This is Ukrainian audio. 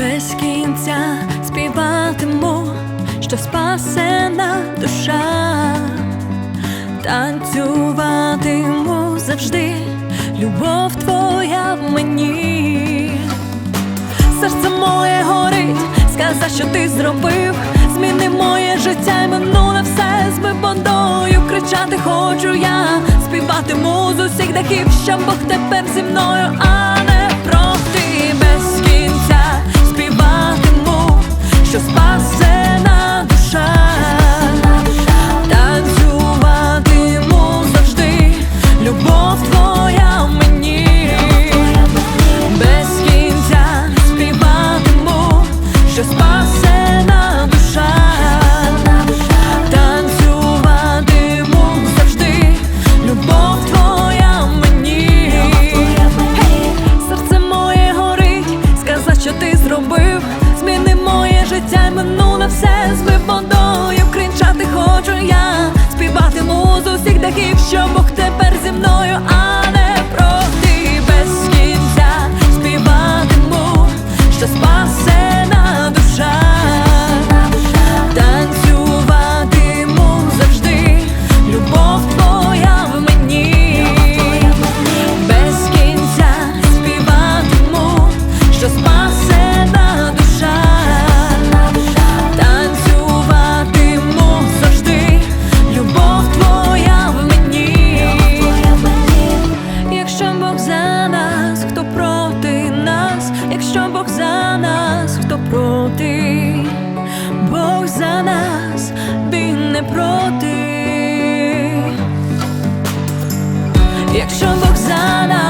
без кінця співатиму, що спасена душа, танцюватиму завжди, любов твоя в мені, серце моє горить, сказа, що ти зробив, зміни моє життя й минуле все з вибодою. Кричати хочу я, співатиму з усіх дахів, що Бог тепер зі мною, а що ти зробив, зміни моє життя й минуле все з водою кричати хочу я, співатиму з усіх дахів, що Бог тепер зі мною, Nana.